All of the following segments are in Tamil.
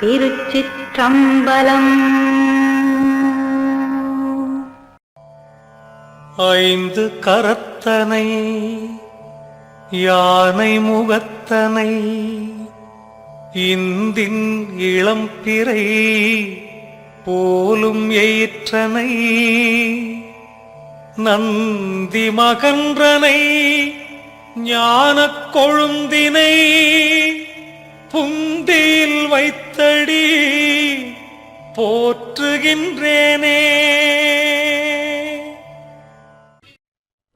திருச்சிற்றம்பலம். ஐந்து கரத்தனை யானை முகத்தனை இந்தின் இளம்பிறை போலும் எயிற்றனை நந்தி மகன்றனை ஞானக் கொழுந்தினை புந்தியில் வைத்தடி போற்றுகின்றேனே.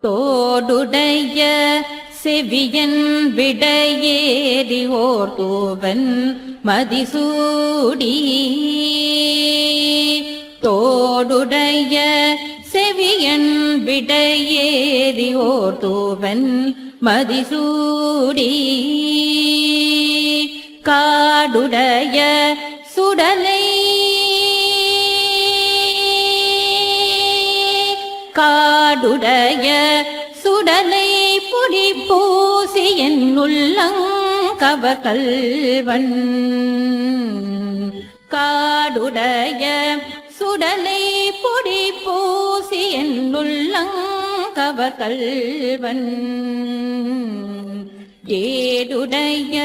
தோடுடைய செவியன் விடையேறி ஓர் மதிசூடி. தோடுடைய செவியன் விடையேறி ஓர் மதிசூடி. காடுடைய சுடலை. காடுடைய சுடலை பொடி பூசி என் உள்ளங்கவ கல்வன் காடுடைய சுடலை பொடி பூசி என் உள்ளங்கவ கல்வன் ஏடுடைய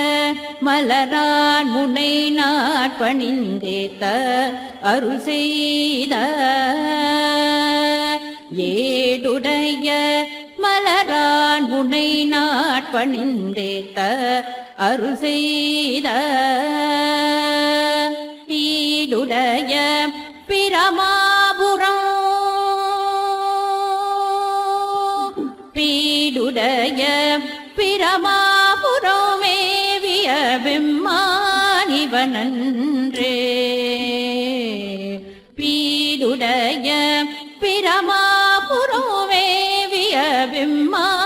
மலரான் முனை நாட்பணிந்தேத்த அருள் செய்த. ஏடுடைய மலரான் முனை நாட்பணிந்தேத்த அருள் செய்த. ஈடுடைய பிரமாபுரம். பீடுடைய பிரமா விம்மானிவனன்றே பீடுடைய பிரமாபுரமேவிய விம்மானிவனன்றே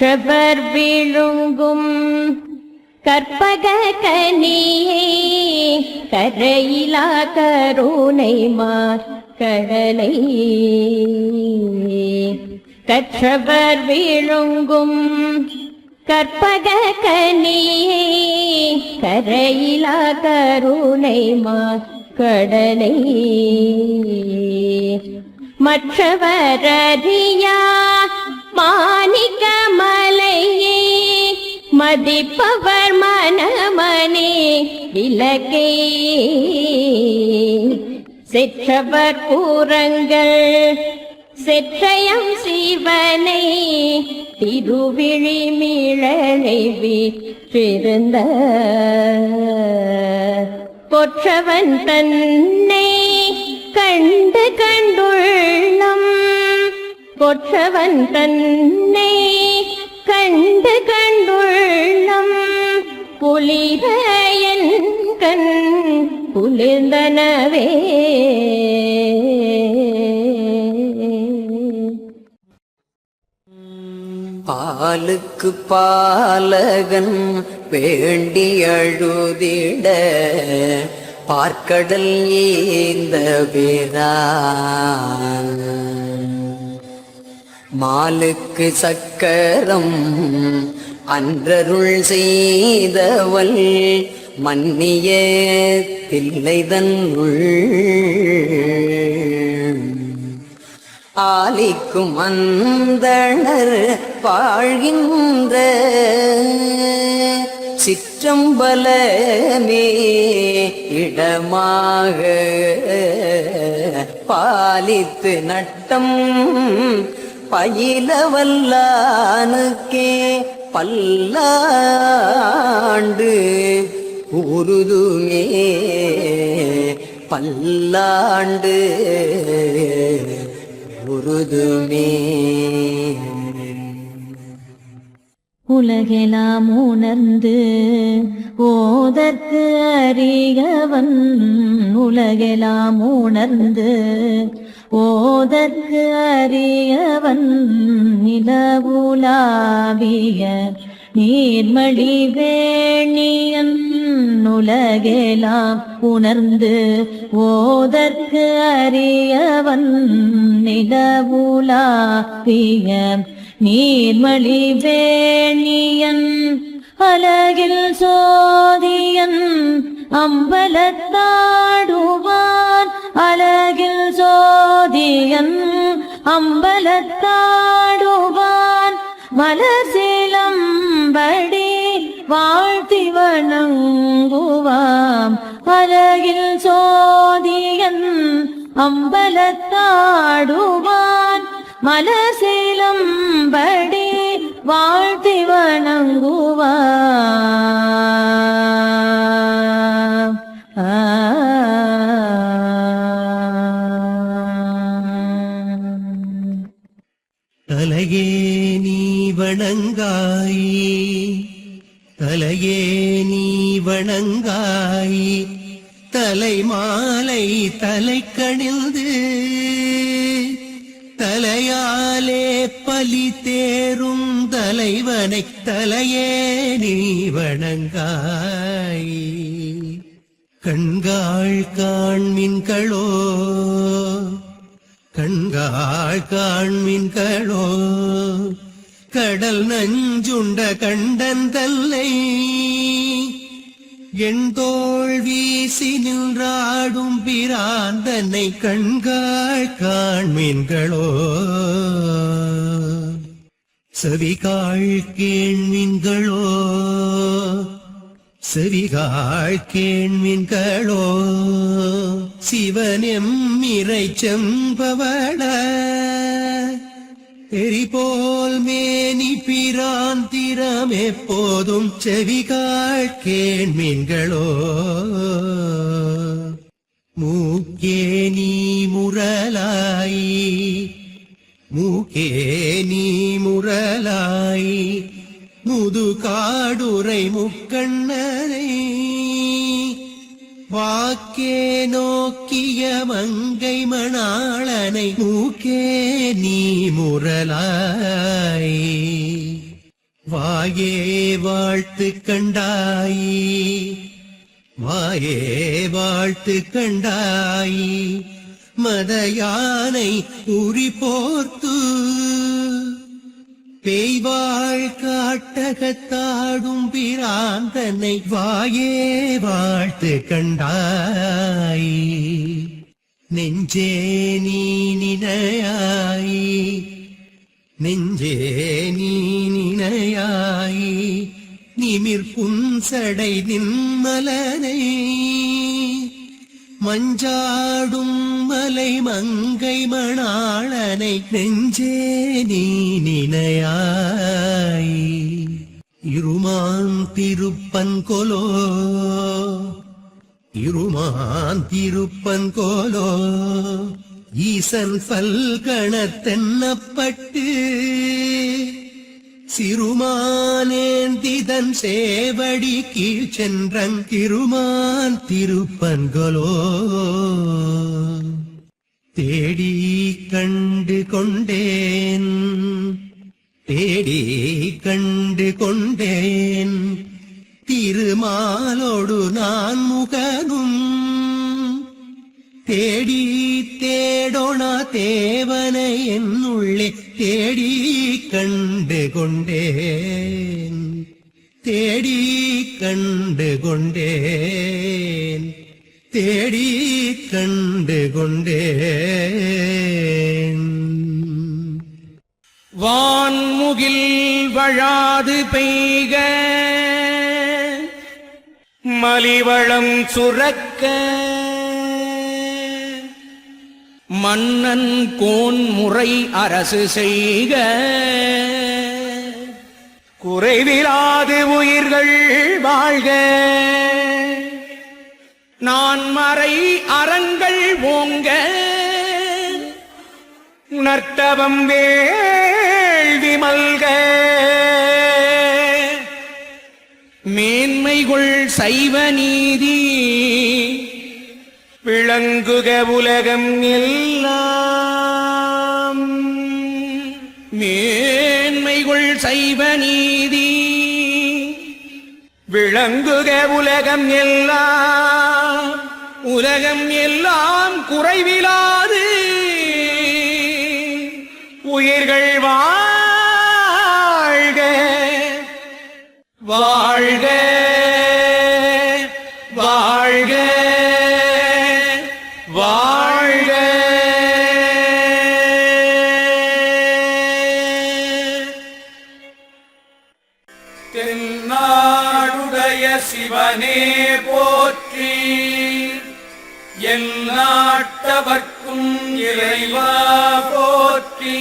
கற்றவர் விழுங்கும் கற்பக கனியே கரையிலா கருணை மார் கடலை. கற்றவர் விழுங்கும் கற்பக கனியே கரையிலா கருணை மார் கடலை மற்றவரறியா மாணிக்க மலையே மதிப்பவர் மனமனே விலகே. செற்றவர் கூறங்கள் செற்றயம் சிவனை திருவிழிமிழலை வீற்றிருந்த. பொற்றவன் தன்னை கண்டு கண்டுள்ளம் கொற்றவன் தன்னை கண்டு கண்டுள்ளம். புலிரையன் கண் குளிர்ந்தனவே. பாலுக்கு பாலகன் வேண்டி அழுதிட பார்க்கடல் ஏந்த வேதான் மாலுக்கு சக்கரம் அன்றருள் செய்தவள் மன்னிய தில்லைதன் உள். ஆலிக்கும் அந்தனர் வாழ்கின்ற சிற்றம்பலமே இடமாக பாலித்து நட்டம் பயிலவல்லானுக்கே பல்லாண்டு உருதுமே பல்லாண்டு உருதுமே உலகெலாம் உணர்ந்து ஓதற்கு அறியவன் உலகெலாம் உணர்ந்து ஓதற்கு அறியவன் நிலவுலாவிய நீர்மழி வேணியன் உலகெலாம் உணர்ந்து ஓதற்கு அறியவன் நிலவுலாவிய நீர்மழி வேணியன் அலகில் சோதியன் அம்பலத்தாடுவான் அலகில் சோதியன் அம்பலத்தாடுவான். மலர் சிலம்படி வாழ்த்தி வணங்குவாம் அலகில் சோதியன் அம்பலத்தாடுவான். மலர் சிலம்படி வாழ்த்தி வணங்குவான் தலையாலே பலி தேரும் தலைவனை தலையே நீ வணங்காய். கண்காள் காண்மின்களோ கண்காள் காண்மின்களோ கடல் நஞ்சுண்ட கண்டன் தல்லை என் தோல்வி பேசி நின்றாடும் பிராந்தனை கண்கள் காண்மீன்களோ. செவிகாள் கேண்மின்களோ. செவிகாள் கேண்மின்களோ. சிவனெம் இறை செம்பவள எரிபோல் மேனி பிராந்திரம் எப்போதும் செவிகாள் கேண்மின்களோ மூக்கே நீ முரலாய் மூக்கே நீ முரலாய் முது காடுரை முக்கண்ணனை வாக்கே நோக்கிய மங்கை மணாளனை மூக்கே நீ முரலாய் வாயே வாழ்த்து கண்டாய். வாயே வாழ்த்து கண்டாய். மத யானை உரி போர்த்து பேய்வாழ் காட்டகத்தாடும் பிராந்தனை வாயே வாழ்த்து கண்டாய். நெஞ்சே நீ நினையாய். நெஞ்சே நீ நினையாய். நிமிர் புன்சடை நின்மலனை மஞ்சாடும் மலை மங்கை மணாளனை நெஞ்சே நீ நினையாய். இருமான் திருப்பன்கொலோ இருமான் திருப்பன்கோலோ ஈசன் பல்கணத்தென்னப்பட்டு சிறுமானேந்திதன் சேவடி கீழ் சென்றங் திருமான் திருப்பன்களோ தேடி கண்டு கொண்டேன் தேடி கண்டு கொண்டேன் தேடி கண்டு கொண்டேன் வான்முகில் வழாது பெய்க மலிவளம் சுரக்க மன்னன் கோன் முறை அரசு செய்க. குறைவிலாது உயிர்கள் வாழ்க. நான் மறை அறங்கள் ஓங்க. உணர்த்தவம் வேள்வி மல்க. மேன்மைகுள் சைவ நீதி. விளங்குக உலகம் எல்லாம். மேன்மைகுள் சைவ விளங்குக உலகம் எல்லாம். உலகம் எல்லாம் குறைவிலாது. உயிர்கள் வாழ்க. வாழ்க. வாழ்க. வாழ்க இறைவா போற்றி.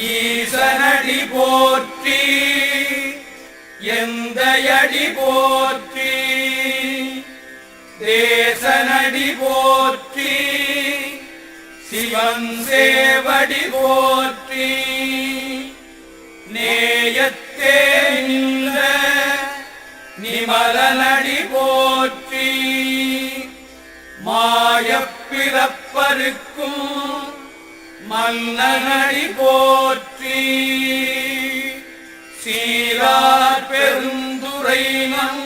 ஈசனடி போற்றி. எந்த அடி போற்றி. தேசனடி போற்றி. சிவன் சேவடி போற்றி. நேயத்தே நின்ற நிமலனடி போற்றி. மாயப்பிறப்பருக்கும் மன்னனடி போற்றி சீரார் பெருந்துரைனம்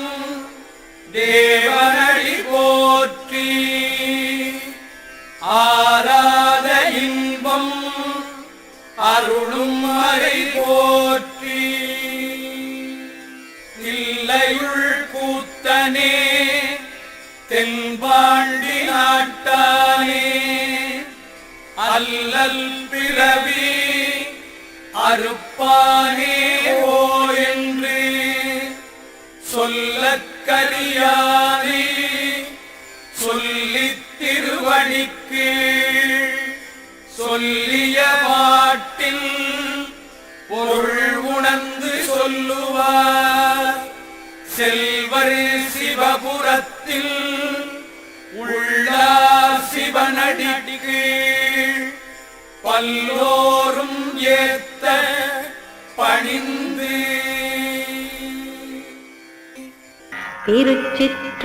தேவனடி போற்றி ஆராத இன்பம் அருளும் அறை போற்றி. இல்லையுள் கூத்தனே தென்பாண்டி நாட்டானே அல்லல் பிறவி அறுப்பானே ஓ என்று சொல்லக்கரியானே சொல்லித் திருவடிக்கு சொல்லிய பாட்டில் பொருள் உணர்ந்து சொல்லுவார். செல்வர் சிவபுரத்தில் உள்ளார் சிவனடிக்கு. பல்லோரும் ஏத்த பணிந்து. திருச்சிற்றம்பலம்.